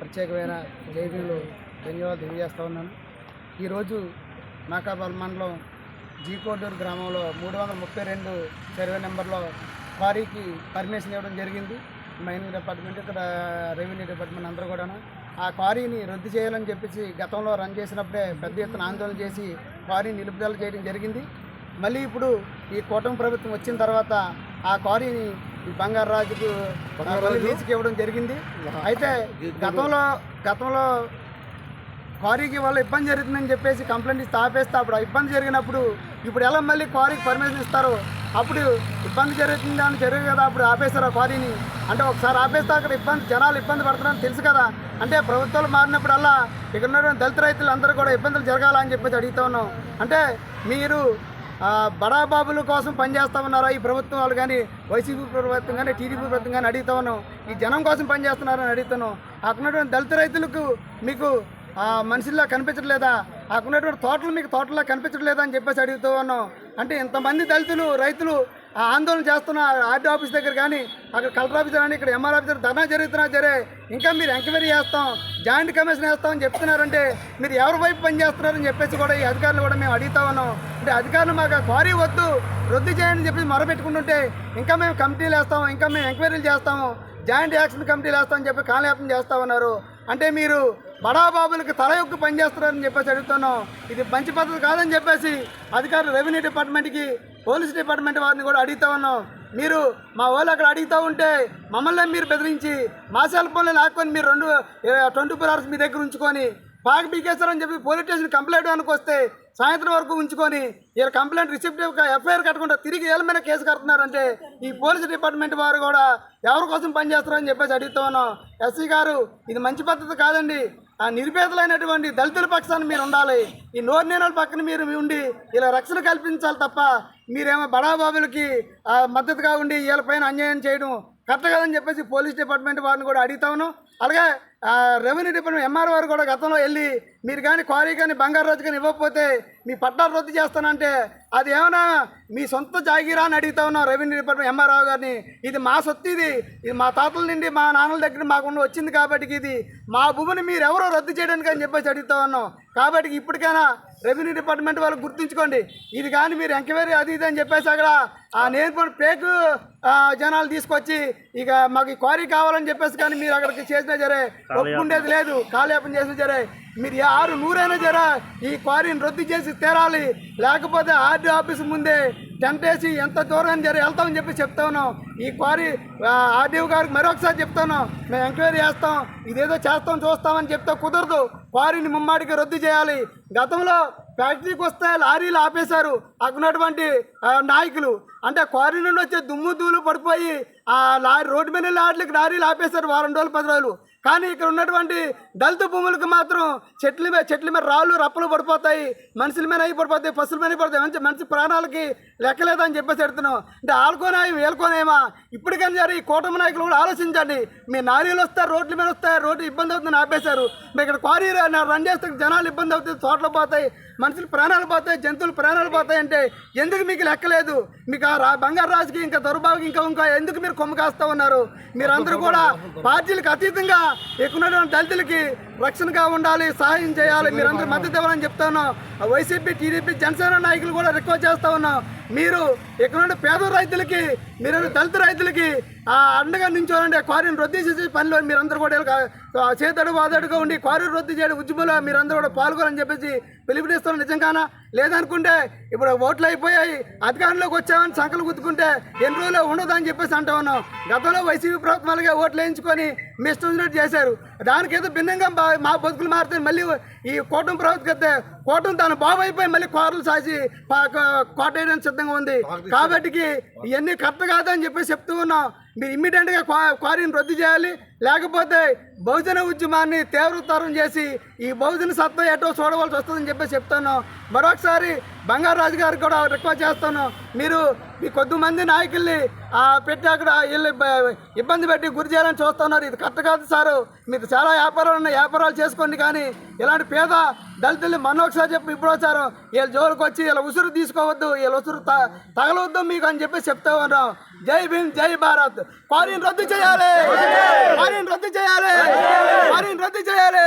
ప్రత్యేకమైన జైబీలు ధన్యవాదాలు తెలియజేస్తూ ఉన్నాను. ఈరోజు నాకాబాల్ మండలం జీకోడూరు గ్రామంలో మూడు వందల ముప్పై రెండు సర్వే నెంబర్లో క్వారీకి పర్మిషన్ ఇవ్వడం జరిగింది. మైనింగ్ డిపార్ట్మెంట్ ఇక్కడ రెవెన్యూ డిపార్ట్మెంట్ అందరూ కూడా ఆ క్వారీని రద్దు చేయాలని చెప్పేసి గతంలో రన్ చేసినప్పుడే పెద్ద ఎత్తున ఆందోళన చేసి క్వారీ నిలుపుదల చేయడం జరిగింది. మళ్ళీ ఇప్పుడు ఈ కూటమి ప్రభుత్వం వచ్చిన తర్వాత ఆ క్వారీని బంగారు రాజుకు లీజుకి ఇవ్వడం జరిగింది. అయితే గతంలో గతంలో క్వారీకి వల్ల ఇబ్బంది జరుగుతుందని చెప్పేసి కంప్లైంట్ ఇస్తే ఆపేస్తే అప్పుడు ఇబ్బంది జరిగినప్పుడు ఇప్పుడు ఎలా మళ్ళీ క్వారీకి పర్మిషన్ ఇస్తారో అప్పుడు ఇబ్బంది జరుగుతుంది అని జరిగింది కదా అప్పుడు ఆపేస్తారు ఆ క్వారీని. అంటే ఒకసారి ఆపేస్తే అక్కడ ఇబ్బంది జనాలు ఇబ్బంది పడుతున్నారని తెలుసు కదా. అంటే ప్రభుత్వాలు మారినప్పుడల్లా ఇక్కడ ఉన్నటువంటి దళిత రైతులు అందరూ కూడా ఇబ్బందులు జరగాలని చెప్పేసి అడుగుతా ఉన్నాం. అంటే మీరు బడాబాబుల కోసం పనిచేస్తా ఉన్నారా? ఈ ప్రభుత్వం వాళ్ళు కానీ వైసీపీ ప్రభుత్వం కానీ టీడీపీ ప్రభుత్వం కానీ అడుగుతా ఉన్నాం. ఈ జనం కోసం పనిచేస్తున్నారని అడుగుతున్నాం. అక్కడ దళిత రైతులకు మీకు మనుషుల్లా కనిపించట్లేదా? అక్కడ ఉన్నటువంటి తోటలు మీకు తోటలా కనిపించట్లేదా అని చెప్పేసి అడుగుతూ ఉన్నాం. అంటే ఇంతమంది దళితులు రైతులు ఆందోళన చేస్తున్న ఆర్డీ ఆఫీస్ దగ్గర కానీ అక్కడ కలెక్టర్ ఆఫీసర్ కానీ ఇక్కడ ఎంఆర్ ఆఫీసర్ ధర్నా జరుగుతున్నా సరే ఇంకా మీరు ఎంక్వైరీ చేస్తాం జాయింట్ కమిషన్ వేస్తామని చెప్తున్నారంటే మీరు ఎవరి వైపు పనిచేస్తున్నారని చెప్పేసి కూడా ఈ అధికారులు కూడా మేము అడుగుతా ఉన్నాం. అంటే అధికారులు మాకు క్వారీ వద్దు రద్దు చేయండి అని చెప్పి మొరపెట్టుకుంటుంటే ఇంకా మేము కమిటీలు వేస్తాము ఇంకా మేము ఎంక్వైరీలు చేస్తాము జాయింట్ యాక్షన్ కమిటీలు వేస్తామని చెప్పి కాలయాపన చేస్తా ఉన్నారు. అంటే మీరు బడాబాబులకు తల యొక్క పనిచేస్తున్నారని చెప్పేసి అడుగుతున్నాం. ఇది మంచి పద్ధతి కాదని చెప్పేసి అధికారులు రెవెన్యూ డిపార్ట్మెంట్కి పోలీస్ డిపార్ట్మెంట్ వారిని కూడా అడుగుతా ఉన్నాం. మీరు మా వాళ్ళు అక్కడ అడుగుతూ ఉంటే మమ్మల్ని మీరు బెదిరించి మా సెల్ ఫోన్లో లాక్కొని మీరు రెండు ట్వంటీ ఫోర్ అవర్స్ మీ దగ్గర ఉంచుకొని పాక పీకేస్తారని చెప్పి పోలీస్ స్టేషన్ కంప్లైంట్ అనుకు వస్తే సాయంత్రం వరకు ఉంచుకొని వీళ్ళ కంప్లైంట్ రిసిప్ట్ ఎఫ్ఐఆర్ కట్టకుండా తిరిగి వీళ్ళ మీద కేసు కడుతున్నారంటే ఈ పోలీస్ డిపార్ట్మెంట్ వారు కూడా ఎవరి కోసం పనిచేస్తారని చెప్పేసి అడుగుతూ ఉన్నాం. ఎస్సీ గారు ఇది మంచి పద్ధతి కాదండి. ఆ నిరుపేదలైనటువంటి దళితుల పక్షాన్ని మీరు ఉండాలి. ఈ నోరు పక్కన మీరు ఉండి ఇలా రక్షణ కల్పించాలి తప్ప మీరేమో బడాబాబులకి మద్దతుగా ఉండి వీళ్ళపైన అన్యాయం చేయడం కరెక్ట్ కాదని చెప్పేసి పోలీస్ డిపార్ట్మెంట్ వారిని కూడా అడుగుతా ఉన్నాం. అలాగే రెవెన్యూ డిపార్ట్మెంట్ ఎంఆర్ వారు కూడా గతంలో వెళ్ళి మీరు కానీ క్వారీ కానీ బంగారు రోజు కానీ ఇవ్వకపోతే మీ పట్టాలు రద్దు చేస్తానంటే అది ఏమైనా మీ సొంత జాగీరా అని అడుగుతా ఉన్నాం రెవెన్యూ డిపార్ట్మెంట్ ఎంఆర్ గారిని. ఇది మా సొత్తు ఇది. ఇది మా తాతల నుండి మా నాన్నల దగ్గర మాకుండా వచ్చింది కాబట్టి ఇది మా భూమిని మీరు ఎవరో రద్దు చేయడానికి అని చెప్పేసి అడుగుతా ఉన్నాం. కాబట్టి ఇప్పటికైనా రెవెన్యూ డిపార్ట్మెంట్ వాళ్ళు గుర్తుంచుకోండి. ఇది కానీ మీరు ఎంక్వైరీ అది ఇది అని చెప్పేసి అక్కడ ఆ నేను పేకు జనాలు తీసుకొచ్చి ఇక మాకు ఈ క్వారీ కావాలని చెప్పేసి కానీ మీరు అక్కడికి చేసినా సరే ఒప్పుకుండేది లేదు. కాలయాపన చేసినా సరే మీరు ఆరు నూరైనా జరా ఈ క్వారీని రద్దు చేసి తీరాలి. లేకపోతే ఆర్డీ ఆఫీస్ ముందే టెంట్ వేసి ఎంత దూరం జరి వెళ్తామని చెప్పి చెప్తా ఉన్నాం. ఈ క్వారీ ఆర్డీఓ గారికి మరొకసారి చెప్తాను మేము ఎంక్వైరీ చేస్తాం. ఇదేదో చేస్తాం చూస్తామని చెప్తే కుదరదు. క్వారీని ముమ్మాడికి రద్దు చేయాలి. గతంలో ఫ్యాక్టరీకి వస్తే లారీలు ఆపేశారు అక్కడ నాయకులు. అంటే క్వారీ నుండి వచ్చే దుమ్ము దూలు పడిపోయి ఆ లారీ రోడ్డు మీద లారీలకు లారీలు ఆపేశారు వారం రోజులు పది రోజులు. కానీ ఇక్కడ ఉన్నటువంటి దళిత భూములకు మాత్రం చెట్ల మీద చెట్ల మీద రాళ్ళు రప్పలు పడిపోతాయి. మనుషుల మీద అయి పడిపోతాయి పశువుల మీద పడిపోతాయి. మంచి మంచి ప్రాణాలకి లెక్కలేదని చెప్పేసి చెడుతున్నాం అంటే ఆడుకోనాయి వేలుకోనేమా ఇప్పటికైనా సరే ఈ కూటమి నాయకులు కూడా ఆలోచించండి. మీ నారీలు వస్తారు రోడ్ల మీద వస్తారు రోడ్డు ఇబ్బంది అవుతుందని ఆపేశారు. మీ ఇక్కడ క్వారీ రన్ చేస్తే జనాలు ఇబ్బంది అవుతుంది తోటలు పోతాయి మనుషులు ప్రాణాలు పోతాయి జంతువులు ప్రాణాలు పోతాయి అంటే ఎందుకు మీకు లెక్కలేదు? మీకు ఆ రా బంగారు రాజుకి ఇంకా దొరబాబుకి ఇంకా ఇంకా ఎందుకు మీరు కొమ్ము కాస్తా ఉన్నారు? మీరందరూ కూడా పార్టీలకు అతీతంగా ఎక్కువ దళితులకి? రక్షణగా ఉండాలి సహాయం చేయాలి. మీరందరూ మద్దతు ఇవ్వాలని చెప్తాను. వైసీపీ టీడీపీ జనసేన నాయకులు కూడా రిక్వెస్ట్ చేస్తా ఉన్నాం. మీరు ఇక్కడ పేద రైతులకి మీరు దళిత రైతులకి ఆ అండగా నించోనండి క్వారీని రద్దు చేసే పనిలో మీరందరూ కూడా చేతడు వాదడుగా ఉండి క్వారీ రద్దు చేయడం ఉద్యమంలో మీరందరూ కూడా పాల్గొనని చెప్పేసి పిలుపునిస్తున్నారు నిజంగానా? లేదనుకుంటే ఇప్పుడు ఓట్లు అయిపోయాయి అధికారంలోకి వచ్చామని సంకలు గుర్తుకుంటే ఎన్ని రోజులు ఉండదని చెప్పేసి అంటా ఉన్నాం. గతంలో వైసీపీ ప్రభుత్వాలుగా ఓట్లు వేయించుకొని మీ చేశారు. దానికి ఏదో భిన్నంగా మా బతుకులు మారితే మళ్ళీ ఈ కూటమి ప్రభుత్వం అయితే కూటమి తన అయిపోయి మళ్ళీ కోరలు సాసి పా- కో- కోట వేయడానికి సిద్ధంగా ఉంది. కాబట్టి ఇవన్నీ కరెక్ట్ కాదని చెప్పేసి చెప్తూ ఉన్నాం. మీరు ఇమ్మీడియట్గా క్వా క్వారీని రద్దు చేయాలి. లేకపోతే బహుజన ఉద్యమాన్ని తీవ్రతరం చేసి ఈ బహుజన సత్తా ఎటో చూడవలసి వస్తుందని చెప్పేసి చెప్తాను. మరొకసారి బంగారు రాజు గారికి కూడా రిక్వెస్ట్ చేస్తాను. మీరు మీ కొద్దిమంది నాయకుల్ని పెట్టి అక్కడ వీళ్ళు ఇబ్బంది పెట్టి గురి చేయాలని చూస్తున్నారు. ఇది కరెక్ట్ కాదు సారు. మీకు చాలా వ్యాపారాలు ఉన్నాయి. వ్యాపారాలు చేసుకోండి కానీ ఇలాంటి పేద దళితుల్ని మనోకసారి చెప్పి. ఇప్పుడు వచ్చారు. వీళ్ళ జోలికి వచ్చి ఇలా ఉసురు తీసుకోవద్దు. వీళ్ళ ఉసురు త- తగలవద్దు మీకు అని చెప్పి చెప్తా ఉన్నాం. జై భీమ్ జై భారత్. క్వారీని రద్దు చేయాలి. వారిని రద్దు చేయాలి. వారిని రద్దు చేయాలి.